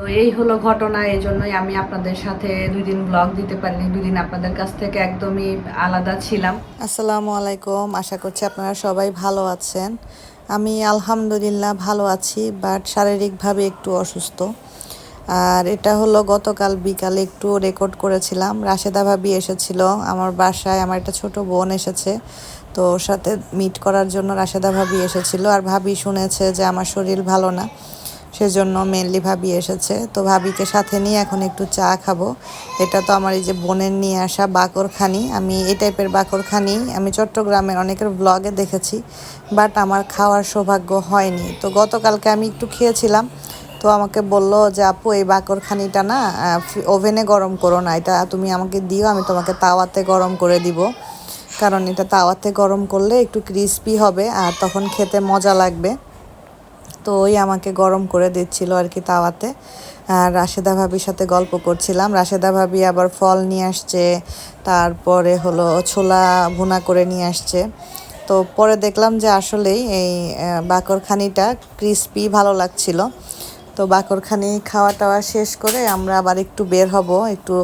তো এই হলো ঘটনা, এই জন্যই আমি আপনাদের সাথে দুই দিন ব্লগ দিতে পারিনি, দুই দিন আপনাদের কাছ থেকে একদমই আলাদা ছিলাম। আসসালামু আলাইকুম, আশা করছি আপনারা সবাই ভালো আছেন। আমি আলহামদুলিল্লাহ ভালো আছি বাট শারীরিকভাবে একটু অসুস্থ। আর এটা হলো গতকাল বিকালে একটু রেকর্ড করেছিলাম। রাশেদা ভাবি এসেছিল আমার বাসায়, আমার একটা ছোট বোন এসেছে। তো ওর সাথে মিট করার জন্য রাশেদা ভাবি এসেছিল। আর ভাবি শুনেছে যে আমার শরীর ভালো না। সেজন্য মেনলি ভাবি এসেছে। তো ভাবিকে সাথে নিয়ে এখন একটু চা খাব। এটা তো আমার এই যে বোনের নিয়ে আসা বাকরখানি। আমি এই টাইপের বাকরখানি আমি চট্টগ্রামের অনেকের ব্লগে দেখেছি বাট আমার খাওয়ার সৌভাগ্য হয়নি। তো গতকালকে আমি একটু খেয়েছিলাম, তো আমাকে বলল যে, আপু, এই বাকরখানিটা না ওভেনে গরম করো না। এটা তুমি আমাকে দিও, আমি তোমাকে তাওয়াতে গরম করে দিব। কারণ এটা তাওয়াতে গরম করলে একটু ক্রিস্পি হবে, আর তখন খেতে মজা লাগবে। তো ওই আমাকে গরম করে দিচ্ছিল আর কি তাওয়াতে। আর রাশেদা ভাবির সাথে গল্প করছিলাম। রাশেদা ভাবি আবার ফল নিয়ে আসছে, তারপরে হলো ছোলা ভুনা করে নিয়ে আসছে। তো পরে দেখলাম যে আসলেই এই বাকরখানিটা ক্রিস্পি ভালো লাগছিল। তো বাকরখানি খাওয়া টাওয়া শেষ করে আমরা আবার একটু বের হব, একটু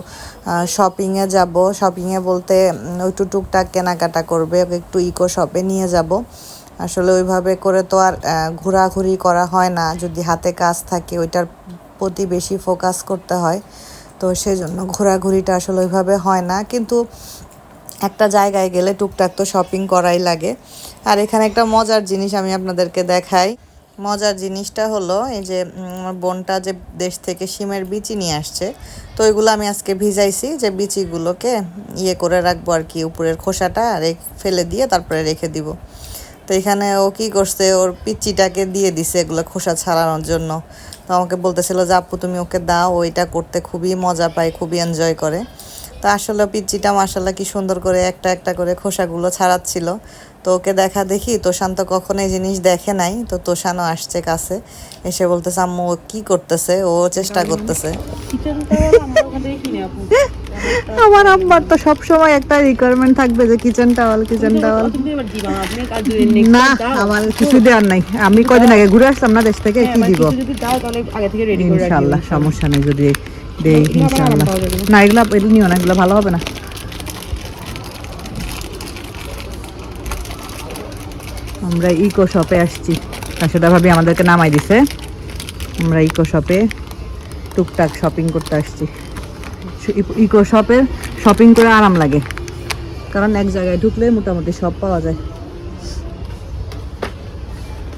শপিংয়ে যাব। শপিংয়ে বলতে একটু টুকটাক কেনাকাটা করবে, একটু ইকো শপে নিয়ে যাব। আসলে ওইভাবে করে তো আর ঘোরাঘুরি করা হয় না। যদি হাতে কাজ থাকে, ওইটার প্রতি বেশি ফোকাস করতে হয়। তো সেজন্য ঘোরাঘুরিটা আসলে ওইভাবে হয় না। কিন্তু একটা জায়গায় গেলে টুকটাক তো শপিং করাই লাগে। আর এখানে একটা মজার জিনিস আমি আপনাদেরকে দেখাই। মজার জিনিসটা হলো, এই যে আমার বোনটা যে দেশ থেকে শিমের বিচি নিয়ে আসছে, তো ওইগুলো আমি আজকে ভিজাইছি। যে বিচিগুলোকে ইয়ে করে রাখব আর কি, উপরের খোসাটা রেখ- ফেলে দিয়ে তারপরে রেখে দিব। তো এখানে ও কি করছে? ওর পিচিটাকে দিয়ে দিছে এগুলো খোসা ছাড়ানোর জন্য। তো আমাকে বলতেছিল যে, আপু, তুমি ওকে দাও ওইটা করতে খুবই মজা পায়, খুবই এনজয় করে। তো আসলে পিচিটা মাসাল্লাহ কি সুন্দর করে একটা একটা করে খোসাগুলো ছাড়াচ্ছিল। তো ওকে দেখা দেখি তোষান তো কখনো এই জিনিস দেখে নাই তো তোষানও আসছে কাছে। এসে বলতেছে আম্মু ও কি করতেছে? ও চেষ্টা করতেছে। আমার আব্বার তো সব সময় একটা রিকোয়ারমেন্ট থাকবে যে কিচেন টাওয়াল কিচেন টাওয়াল না আমার কিছু দেওয়ার নাই। আমি কদিন আগে ঘুরে আসলাম না দেশ থেকে কি দিব? ইনশাল্লাহ সমস্যা নেই যদি দেই ইনশাল্লাহ না এগুলা এগুলো নিও না এগুলো ভালো হবে না। আমরা ইকো শপে আসছি। সেটা ভাবি আমাদেরকে নামাই দিছে। আমরা ইকো শপে টুকটাক শপিং করতে আসছি। ইকো শপে শপিং করে আরাম লাগে। কারণ এক জায়গায় ঢুকলে মোটামুটি সব পাওয়া যায়।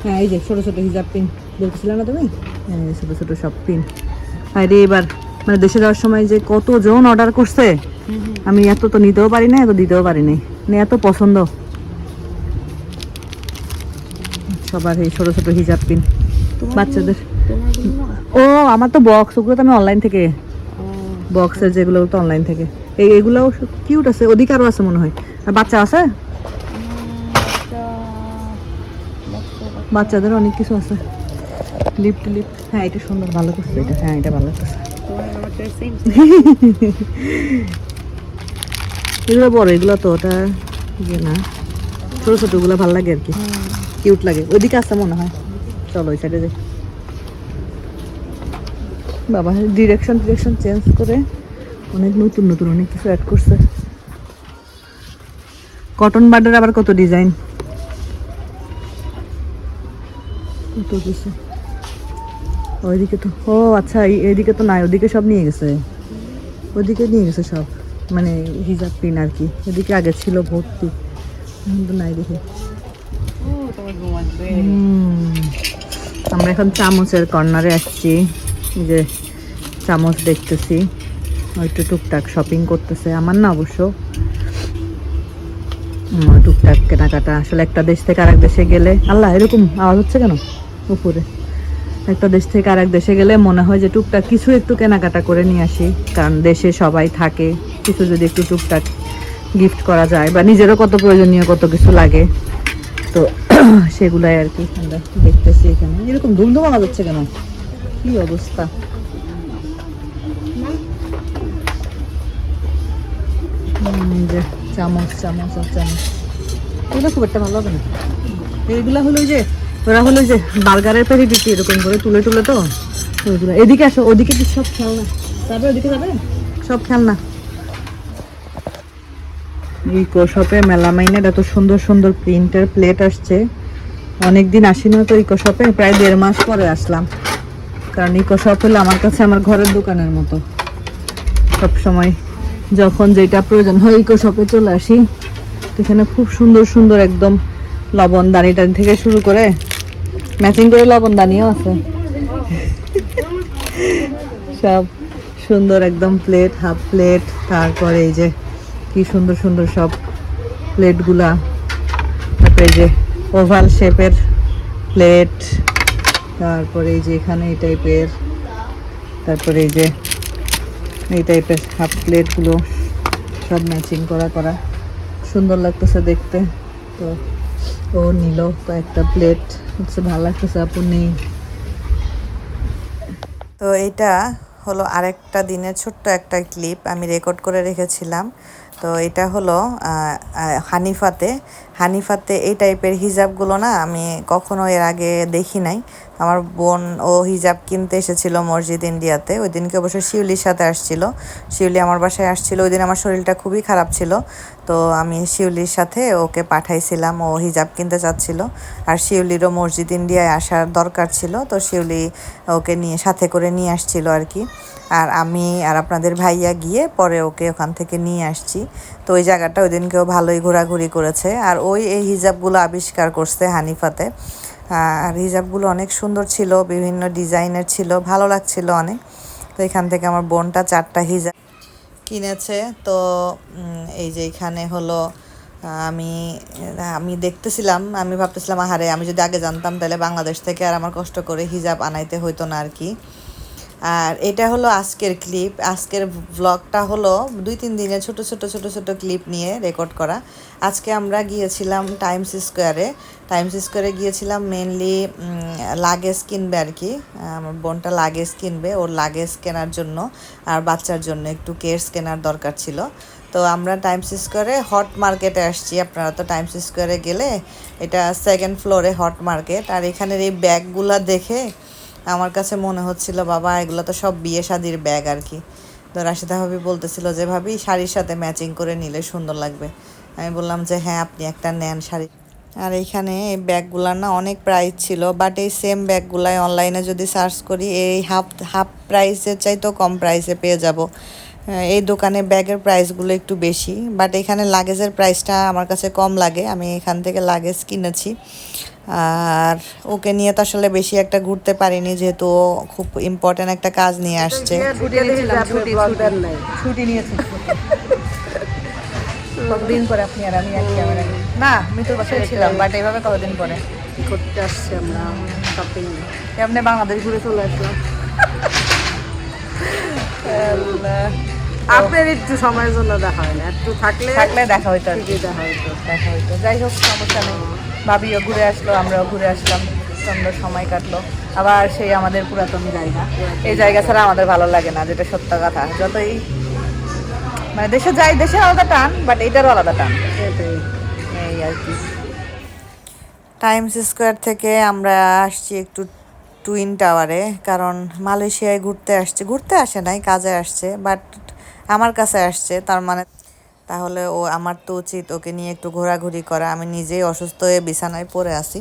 হ্যাঁ এই যে ছোটো ছোটো হিজাব পিন। বলতেছিলে না তুমি? হ্যাঁ ছোটো ছোটো সব পিন। আরে এবার মানে দেশে যাওয়ার সময় যে কতজন অর্ডার করছে আমি এত তো নিতেও পারি না এত দিতেও পারি নাই। মানে এত পছন্দ। সবার এই ছোটো ছোটো হিজাব পিন বাচ্চাদের। ও আমার তো বক্স ওগুলো তো আমি অনলাইন থেকে। বক্সের যেগুলো তো অনলাইন থেকে। এই এগুলোও কিউট আছে অধিকারও আছে মনে হয়। আর বাচ্চা আছে? বাচ্চাদের অনেক কিছু আছে। লিপ টু লিপ হ্যাঁ এটা সুন্দর ভালো করছে এটা। হ্যাঁ এটা ভালো করছে এগুলো বড় এগুলো তো ওটা ইয়ে না। ছোট ছোটগুলো ভালো লাগে আর কি। কিউট লাগে। ওইদিকে আছে মনে হয়। চলো, ওই সাইডে বাবা ডিরেকশন ডিরেকশন চেঞ্জ করে অনেক নতুন নতুন অনেক কিছু অ্যাড করছে। কটন বার্ডের আবার কত ডিজাইন ওইদিকে তো ও আচ্ছা এই- এইদিকে তো নাই, ওদিকে সব নিয়ে গেছে। ওদিকে নিয়ে গেছে সব। মানে হিজাব পিন আর কি। ওদিকে আগে ছিল ভর্তি। তো নাই দেখি। আমরা এখন চামচের কর্নারে আসছি। যে চামচ দেখতেছি। একটু টুকটাক শপিং করতেছে। আমার না অবশ্য টুকটাক কেনাকাটা। আসলে একটা দেশ থেকে আরেক দেশে গেলে, আল্লাহ, এরকম আওয়াজ হচ্ছে কেন উপরে? একটা দেশ থেকে আরেক দেশে গেলে মনে হয় যে টুকটাক কিছু একটু কেনাকাটা করে নিয়ে আসি। কারণ দেশে সবাই থাকে। কিছু যদি একটু টুকটাক গিফট করা যায় বা নিজেরও কত প্রয়োজনীয় কত কিছু লাগে। তো সেগুলাই আর কি আমরা দেখতেছি এখানে। এরকম ধুমধুম আওয়াজ হচ্ছে কেন? কি অবস্থা? যে চামচ চামচ আর চামচ। এগুলো খুব একটা ভালো হবে না। এইগুলা হলো যে, ওরা হলো যে বার্গারের প্যাকেট এরকম করে, তুলে তুলে তো। ওইগুলো। এদিকে আসো, ওদিকে কি সব খেলনা। যাবে, ওদিকে যাবে? সব খেলনা। ইকো শপে মেলামাইনের এত সুন্দর সুন্দর প্রিন্টের প্লেট আসছে। অনেকদিন আসি না তো ইকো শপে প্রায় দেড় মাস পরে আসলাম। কারণ ইকো শপ হলো আমার কাছে আমার ঘরের দোকানের মতো। সব সময় যখন যেটা প্রয়োজন হয় ইকো শপে চলে আসি। এখানে খুব সুন্দর সুন্দর একদম লবণ দানি টানি থেকে শুরু করে ম্যাচিং করে লবণ দানিও আছে। সব সুন্দর একদম প্লেট হাফ প্লেট তারপরে এই যে কি সুন্দর সুন্দর সব প্লেটগুলা। তারপরে যে ওভাল শেপের প্লেট, তারপরে এই যে এখানে এই টাইপের, তারপরে এই যে এই টাইপের হাফ প্লেটগুলো সব ম্যাচিং করা করা। সুন্দর লাগতেছে দেখতে। তো ও নিল কয়েকটা প্লেট। হচ্ছে ভালো লাগতেছে আপু নেই তো এটা হলো আরেকটা দিনের ছোট্ট একটা ক্লিপ আমি রেকর্ড করে রেখেছিলাম। তো এটা হলো হানিফাতে হানিফাতে এই টাইপের হিজাবগুলো না আমি কখনো এর আগে দেখি নাই। আমার বোন ও হিজাব কিনতে এসেছিল মসজিদ ইন্ডিয়াতে। ওই দিনকে অবশ্য শিউলির সাথে আসছিল। শিউলি আমার বাসায় আসছিল। ওই দিন আমার শরীরটা খুবই খারাপ ছিল। তো আমি শিউলির সাথে ওকে পাঠাইছিলাম। ও হিজাব কিনতে চাচ্ছিল। আর শিউলিরও মসজিদ ইন্ডিয়ায় আসার দরকার ছিল। তো শিউলি ওকে নিয়ে, সাথে করে নিয়ে আসছিল আর কি। আর আমি আর আপনাদের ভাইয়া গিয়ে পরে ওকে ওখান থেকে নিয়ে আসছি। তো ওই জায়গাটা ওই দিনকেও ভালোই ঘোরাঘুরি করেছে। আর ওই, এই হিজাবগুলো আবিষ্কার করছে হানিফাতে। আর হিজাবগুলো অনেক সুন্দর ছিল, বিভিন্ন ডিজাইনের ছিল, ভালো লাগছিল অনেক। তো এখান থেকে আমার বোনটা চারটা হিজাব কিনেছে। তো এই যে এখানে হলো, আমি আমি দেখতেছিলাম, আমি ভাবতেছিলাম, আহারে, আমি যদি আগে জানতাম তাহলে বাংলাদেশ থেকে আর আমার কষ্ট করে হিজাব আনাইতে হইতো না আর কি। আর এটা হলো আজকের ক্লিপ আজকের ব্লগটা হলো দুই তিন দিনের ছোট ছোট ছোট ছোট ক্লিপ নিয়ে রেকর্ড করা। আজকে আমরা গিয়েছিলাম টাইমস স্কোয়ারে টাইমস স্কোয়ারে গিয়েছিলাম মেনলি লাগেজ কিনবে আর কি। আমার বোনটা লাগেজ কিনবে, ওর লাগেজ কেনার জন্য আর বাচ্চার জন্য একটু কেয়ার্স কেনার দরকার ছিল। তো আমরা টাইমস স্কোয়ারে হট মার্কেটে আসছি। আপনারা তো টাইমস স্কোয়ারে গেলে এটা সেকেন্ড ফ্লোরে হট মার্কেট আর এখানের এই ব্যাগগুলা দেখে আমার কাছে মনে হচ্ছিল, বাবা, এগুলো তো সব বিয়ে শাদির ব্যাগ আর কি। তো রাশিদা ভাবি বলতেছিল যে, ভাবি, শাড়ির সাথে ম্যাচিং করে নিলে সুন্দর লাগবে। আমি বললাম যে হ্যাঁ আপনি একটা নেন শাড়ি। আর এইখানে এই ব্যাগগুলার না অনেক প্রাইস ছিল বাট এই সেম ব্যাগগুলাই অনলাইনে যদি সার্চ করি, এই হাফ হাফ প্রাইসের চাইতেও কম প্রাইসে পেয়ে যাব। এই দোকানে ব্যাগের প্রাইসগুলো একটু বেশি বাট এখানে লাগেজের প্রাইসটা আমার কাছে কম লাগে। আমি এখান থেকে লাগেজ কিনেছি। আর ওকে নিয়ে তো আসলে বেশি একটা ঘুরতে পারিনি যেহেতু খুব ইম্পর্টেন্ট একটা কাজ নিয়ে আসছে। ছুটি নিয়েছে কতদিন পরে আপনি আর আমি এক ক্যামেরা না আমি তো বাসায় ছিলাম বাট এইভাবে কতদিন পরে? করতে আসছি আমরা? শপিং এমনি বাংলাদেশ ঘুরে চলে আসলাম। আপনার একটু সময়ের জন্য দেখা হয় না একটু থাকলে থাকলে দেখা হইতো আর কি। ঠিকই দেখা হইতো। দেখা হইতো। যাই হোক সমস্যা নেই। ভাবিও ঘুরে আসলো আমরাও ঘুরে আসলাম। সুন্দর সময় কাটলো। আবার সেই আমাদের পুরাতন জায়গা। এই জায়গা ছাড়া আমাদের ভালো লাগে না যেটা সত্য কথা। যতই মানে দেশে যাই দেশের আলাদা টান বাট এইটারও আলাদা টান। এই আর কি। টাইমস স্কোয়ার থেকে আমরা আসছি একটু টুইন টাওয়ারে কারণ মালয়েশিয়ায় ঘুরতে আসছে। ঘুরতে আসে নাই কাজে আসছে বাট আমার কাছে আসছে তার মানে তাহলে ও আমার তো উচিত ওকে নিয়ে একটু ঘোরাঘুরি করা। আমি নিজেই অসুস্থ হয়ে বিছানায় পড়ে আছি।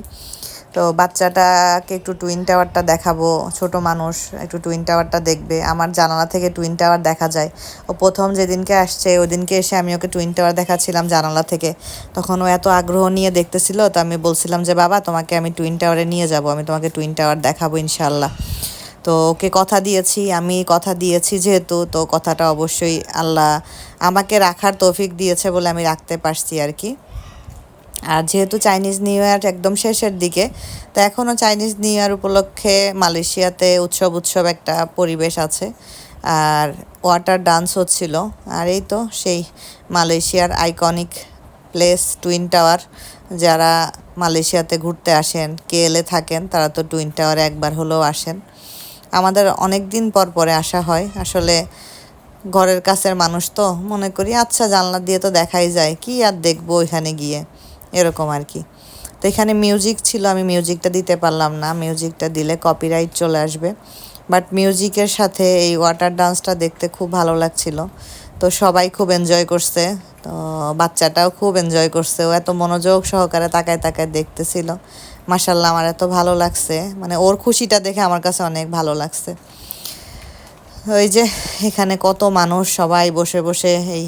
তো বাচ্চাটাকে একটু টুইন টাওয়ারটা দেখাবো, ছোট মানুষ, একটু টুইন টাওয়ারটা দেখবে। আমার জানালা থেকে টুইন টাওয়ার দেখা যায়। ও প্রথম যেদিনকে আসছে ওই দিনকে এসে আমি ওকে টুইন টাওয়ার দেখাচ্ছিলাম জানালা থেকে। তখন ও এত আগ্রহ নিয়ে দেখতেছিল, তো আমি বলছিলাম যে, বাবা, তোমাকে আমি টুইন টাওয়ারে নিয়ে যাব, আমি তোমাকে টুইন টাওয়ার দেখাবো ইনশাল্লাহ তো ওকে কথা দিয়েছি, আমি কথা দিয়েছি যেহেতু, তো কথাটা অবশ্যই আল্লাহ আমাকে রাখার তৌফিক দিয়েছে বলে আমি রাখতে পারছি আর কি। আর যেহেতু চাইনিজ নিউ ইয়ার একদম শেষের দিকে, তো এখনও চাইনিজ নিউ ইয়ার উপলক্ষে মালয়েশিয়াতে উৎসব উৎসব একটা পরিবেশ আছে। আর ওয়াটার ডান্স হচ্ছিল, আর এই তো সেই মালয়েশিয়ার আইকনিক প্লেস টুইন টাওয়ার। যারা মালয়েশিয়াতে ঘুরতে আসেন কেএলে থাকেন, তারা তো টুইন টাওয়ারে একবার হলেও আসেন। আমাদের অনেক দিন পর পরে আসা হয়। আসলে ঘরের কাছের মানুষ তো, মনে করি আচ্ছা জানলা দিয়ে তো দেখাই যায়, কি আর দেখব এখানে গিয়ে? এরকম আর কি। তো এখানে মিউজিক ছিল, আমি মিউজিকটা দিতে পারলাম না। মিউজিকটা দিলে কপিরাইট চলে আসবে। বাট মিউজিকের সাথে এই ওয়াটার ডান্সটা দেখতে খুব ভালো লাগছিল। তো সবাই খুব এনজয় করছে। তো বাচ্চাটাও খুব এনজয় করছে। ও এত মনোযোগ সহকারে তাকায় তাকায় দেখতেছিল। মাসাল্লাহ আমার এত ভালো লাগছে। মানে ওর খুশিটা দেখে আমার কাছে অনেক ভালো লাগছে। ওই যে এখানে কত মানুষ সবাই বসে বসে এই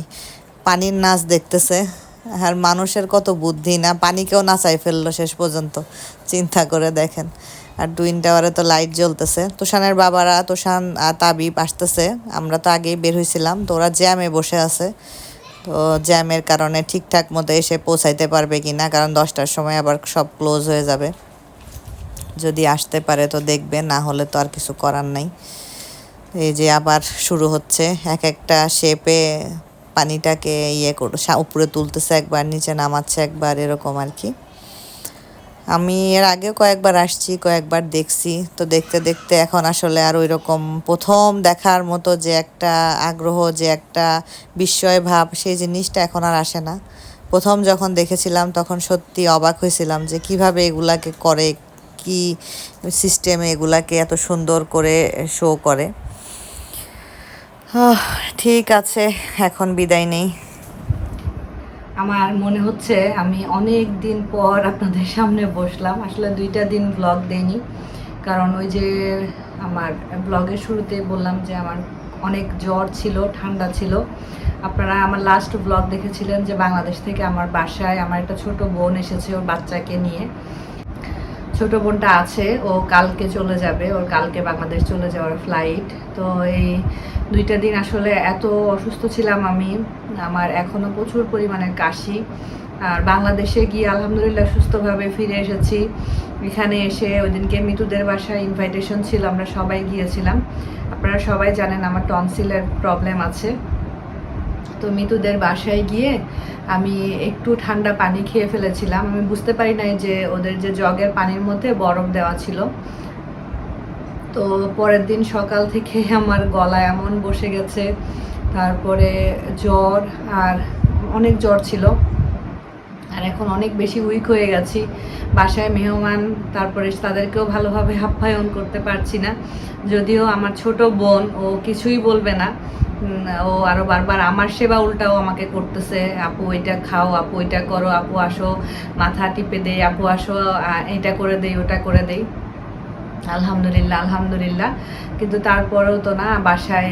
পানির নাচ দেখতেছে। আর মানুষের কত বুদ্ধি না, পানিকেও নাচাই ফেলল শেষ পর্যন্ত। চিন্তা করে দেখেন। আর টুইন টাওয়ারে তো লাইট জ্বলতেছে। তোষানের বাবারা, তোষান আর তাবিব আসতেছে। আমরা তো আগেই বের হয়েছিলাম তো ওরা জ্যামে বসে আছে। তো জ্যামের কারণে ঠিকঠাক মতো এসে পৌঁছাইতে পারবে কি না? কারণ দশটার সময় আবার সব ক্লোজ হয়ে যাবে। যদি আসতে পারে তো দেখবে, না হলে তো আর কিছু করার নাই। এই যে আবার শুরু হচ্ছে, এক একটা শেপে পানিটাকে ইয়ে করে উপরে তুলতেছে একবার, নিচে নামাচ্ছে একবার, এরকম আর কি। আমি এর আগেও কয়েকবার আসছি, কয়েকবার দেখছি। তো দেখতে দেখতে এখন আসলে আর ওই রকম প্রথম দেখার মতো যে একটা আগ্রহ, যে একটা বিস্ময় ভাব সেই জিনিসটা এখন আর আসে না। প্রথম যখন দেখেছিলাম তখন সত্যি অবাক হয়েছিলাম যে কীভাবে এগুলাকে করে, কি সিস্টেমে এগুলাকে এত সুন্দর করে শো করে। ঠিক আছে, এখন বিদায় নেই। আমার মনে হচ্ছে আমি অনেক দিন পর আপনাদের সামনে বসলাম। আসলে দুইটা দিন ব্লগ দেয়নি কারণ ওই যে আমার ব্লগের শুরুতে বললাম যে আমার অনেক জ্বর ছিল, ঠান্ডা ছিল। আপনারা আমার লাস্ট ব্লগ দেখেছিলেন যে বাংলাদেশ থেকে আমার বাসায় আমার একটা ছোট বোন এসেছে ওর বাচ্চাকে নিয়ে। ছোট বোনটা আছে, ও কালকে চলে যাবে, ওর কালকে বাংলাদেশ চলে যাওয়ার ফ্লাইট তো এই দুইটা দিন আসলে এত অসুস্থ ছিলাম আমি, আমার এখনও প্রচুর পরিমাণে কাশি। আর বাংলাদেশে গিয়ে আলহামদুলিল্লাহ সুস্থভাবে ফিরে এসেছি। এখানে এসে ওই দিনকে মিতুদের বাসায় ইনভাইটেশন ছিল, আমরা সবাই গিয়েছিলাম। আপনারা সবাই জানেন আমার টনসিলের প্রবলেম আছে। তো মিতুদের বাসায় গিয়ে আমি একটু ঠান্ডা পানি খেয়ে ফেলেছিলাম। আমি বুঝতে পারি নাই যে ওদের যে জগের পানির মধ্যে বরফ দেওয়া ছিল। তো পরের দিন সকাল থেকে আমার গলা এমন বসে গেছে, তারপরে জ্বর আর অনেক জ্বর ছিল। এখন অনেক বেশি উইক হয়ে গেছি। বাসায় মেহমান, তারপরে তাদেরকেও ভালোভাবে আপ্যায়ন করতে পারছি না। যদিও আমার ছোট বোন, ও কিছুই বলবে না। ও আরও বারবার আমার সেবা উল্টাও আমাকে করতেছে, আপু, এটা খাও, আপু, এটা করো, আপু, আসো, মাথা টিপে দেই, আপু, আসো এটা করে দেই, ওটা করে দেই। আলহামদুলিল্লাহ আলহামদুলিল্লাহ। কিন্তু তারপরেও তো না, বাসায়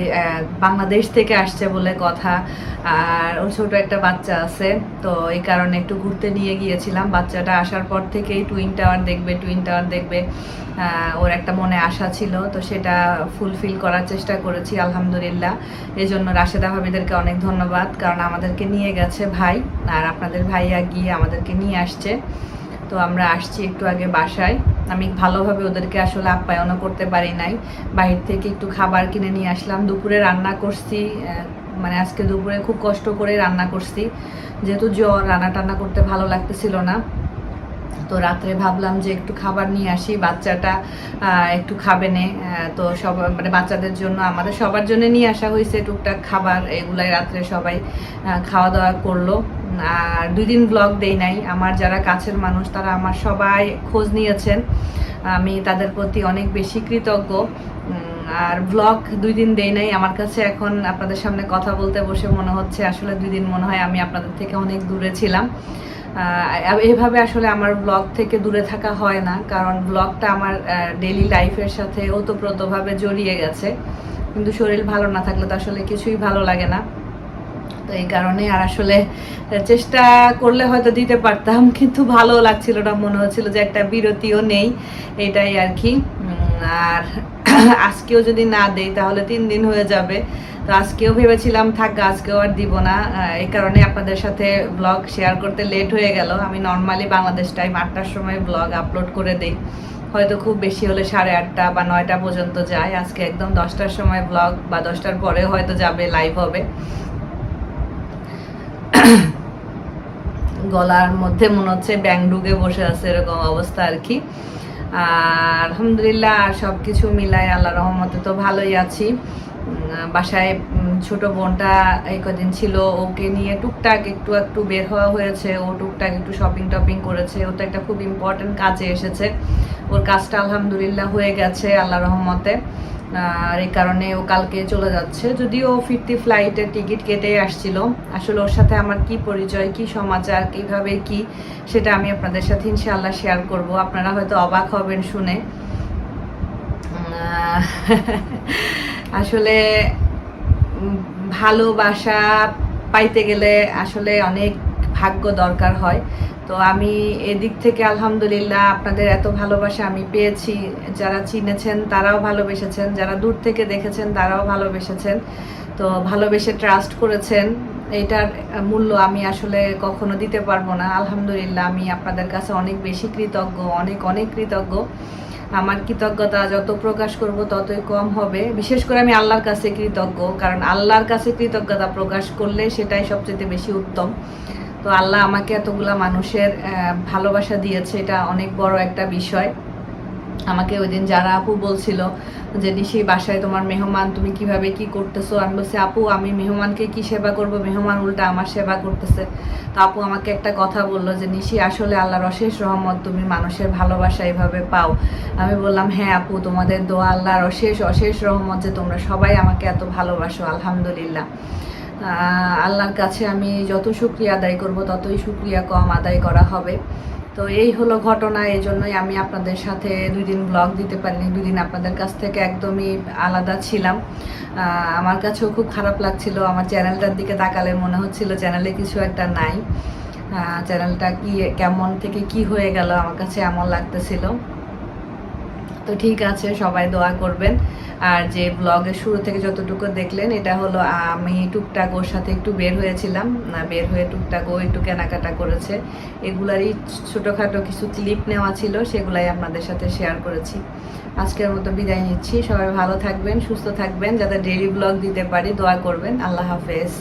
বাংলাদেশ থেকে আসছে বলে কথা। আর ওর ছোট একটা বাচ্চা আছে, তো এই কারণে একটু ঘুরতে নিয়ে গিয়েছিলাম। বাচ্চাটা আসার পর থেকেই টুইন টাওয়ার দেখবে টুইন টাওয়ার দেখবে। ওর একটা মনে আশা ছিল, তো সেটা ফুলফিল করার চেষ্টা করেছি, আলহামদুলিল্লাহ। এই জন্য রাশেদা ভাবিদেরকে অনেক ধন্যবাদ, কারণ আমাদেরকে নিয়ে গেছে ভাই, আর আপনাদের ভাইয়া গিয়ে আমাদেরকে নিয়ে আসছে। তো আমরা আসছি একটু আগে বাসায়। আমি ভালোভাবে ওদেরকে আসলে আপ্যায়নও করতে পারি নাই। বাইরে থেকে একটু খাবার কিনে নিয়ে আসলাম। দুপুরে রান্না করছি মানে আজকে দুপুরে খুব কষ্ট করে রান্না করছি। যেহেতু জ্বর, রান্না টান্না করতে ভালো লাগতেছিল না। তো রাত্রে ভাবলাম যে একটু খাবার নিয়ে আসি, বাচ্চাটা একটু খাবে নে। তো সব মানে বাচ্চাদের জন্য, আমাদের সবার জন্য নিয়ে আসা হয়েছে টুকটাক খাবার। এগুলাই রাত্রে সবাই খাওয়া দাওয়া করল। আর দুই দিন ব্লগ দেই নাই। আমার যারা কাছের মানুষ, তারা আমার সবাই খোঁজ নিয়েছেন। আমি তাদের প্রতি অনেক বেশি কৃতজ্ঞ। আর ব্লগ দুই দিন দেই নাই। আমার কাছে এখন আপনাদের সামনে কথা বলতে বসে মনে হচ্ছে, আসলে দুই দিন মনে হয় আমি আপনাদের থেকে অনেক দূরে ছিলাম। এভাবে আসলে আমার ব্লগ থেকে দূরে থাকা হয় না, কারণ ব্লগটা আমার ডেলি লাইফের সাথে ওতপ্রোতভাবে জড়িয়ে গেছে। কিন্তু শরীর ভালো না থাকলে তো আসলে কিছুই ভালো লাগে না। তো এই কারণে আর আসলে চেষ্টা করলে হয়তো দিতে পারতাম, কিন্তু ভালো লাগছিল না, মনে হচ্ছিল যে একটা বিরতিও নেই, এটাই আর কি। আর আজকেও যদি না দেই, তাহলে তিন দিন হয়ে যাবে। তো আজকেও ভেবেছিলাম, থাক, আজকেও আর দিব না। এই কারণে আপনাদের সাথে ব্লগ শেয়ার করতে লেট হয়ে গেল। আমি নর্মালি বাংলাদেশ টাইম আটটার সময় ব্লগ আপলোড করে দেই। হয়তো খুব বেশি হলে সাড়ে আটটা বা নয়টা পর্যন্ত যায়। আজকে একদম দশটার সময় ব্লগ বা দশটার পরে হয়তো যাবে লাইভ হবে। গলার মধ্যে মনে হচ্ছে ব্যাং ঢুকে বসে আছে এরকম অবস্থা আর কি। আর আলহামদুলিল্লাহ সব কিছু মিলাই আল্লাহ রহমতে তো ভালোই আছি। বাসায় ছোট বোনটা এই কদিন ছিল, ওকে নিয়ে টুকটাক একটু একটু বের হওয়া হয়েছে, ও টুকটাক একটু শপিং টপিং করেছে, ও তো একটা খুব ইম্পর্টেন্ট কাজে এসেছে। ওর কাজটা আলহামদুলিল্লাহ হয়ে গেছে, আল্লাহ রহমতে। আর এই কারণে ও কালকে চলে যাচ্ছে। যদিও ফিরতি ফ্লাইটের টিকিট কেটে আসছিল। আসলে ওর সাথে আমার কি পরিচয়, কি সমাচার, কীভাবে কি, সেটা আমি আপনাদের সাথে ইনশাআল্লাহ শেয়ার করব। আপনারা হয়তো অবাক হবেন শুনে। আসলে ভালোবাসা পাইতে গেলে আসলে অনেক ভাগ্য দরকার হয়। তো আমি এদিক থেকে আলহামদুলিল্লাহ আপনাদের এত ভালোবাসা আমি পেয়েছি। যারা চিনেছেন তারাও ভালোবেসেছেন, যারা দূর থেকে দেখেছেন তারাও ভালোবেসেছেন। তো ভালোবেসে ট্রাস্ট করেছেন, এটার মূল্য আমি আসলে কখনো দিতে পারব না। আলহামদুলিল্লাহ আমি আপনাদের কাছে অনেক বেশি কৃতজ্ঞ, অনেক অনেক কৃতজ্ঞ। আমার কৃতজ্ঞতা যত প্রকাশ করব ততই কম হবে। বিশেষ করে আমি আল্লাহর কাছে কৃতজ্ঞ, কারণ আল্লাহর কাছে কৃতজ্ঞতা প্রকাশ করলে সেটাই সবচেয়ে বেশি উত্তম। তো আল্লাহ আমাকে এতগুলা মানুষের ভালোবাসা দিয়েছে, এটা অনেক বড় একটা বিষয়। আমাকে ওই দিন যারা আপু বলছিল যে, নিশি, বাসায় তোমার মেহমান, তুমি কীভাবে কি করতেছো? আমি বলছি, আপু, আমি মেহমানকে কি সেবা করব? মেহমান উল্টা আমার সেবা করতেছে। তো আপু আমাকে একটা কথা বলল যে, নিশি, আসলে আল্লাহর অশেষ রহমত, তুমি মানুষের ভালোবাসা এভাবে পাও। আমি বললাম হ্যাঁ আপু, তোমাদের দোয়া আল্লাহর অশেষ অশেষ রহমত যে, তোমরা সবাই আমাকে এত ভালোবাসো, আলহামদুলিল্লাহ। আল্লাহর কাছে আমি যত শুক্রিয়া আদায় করব, ততই শুক্রিয়া কম আদায় করা হবে। তো এই হলো ঘটনা এই জন্যই আমি আপনাদের সাথে দুই দিন ব্লগ দিতে পারিনি দুই দিন আপনাদের কাছ থেকে একদমই আলাদা ছিলাম। আমার কাছেও খুব খারাপ লাগছিল, আমার চ্যানেলটার দিকে তাকালে মনে হচ্ছিল চ্যানেলে কিছু একটা নাই। চ্যানেলটা কি, কেমন থেকে কি হয়ে গেল, আমার কাছে এমন লাগতেছিল। তো ঠিক আছে, সবাই দোয়া করবেন। আর যে ব্লগের শুরু থেকে যতটুকু দেখলেন, এটা হলো আমি টুকটাক ওর সাথে একটু বের হয়েছিলাম। না, বের হয়ে টুকটাক ও একটু কেনাকাটা করেছে। এগুলারই ছোটোখাটো কিছু ক্লিপ নেওয়া ছিল, সেগুলাই আপনাদের সাথে শেয়ার করেছি। আজকের মতো বিদায় নিচ্ছি। সবাই ভালো থাকবেন, সুস্থ থাকবেন। যাতে ডেইলি ব্লগ দিতে পারি, দোয়া করবেন। আল্লাহ হাফেজ।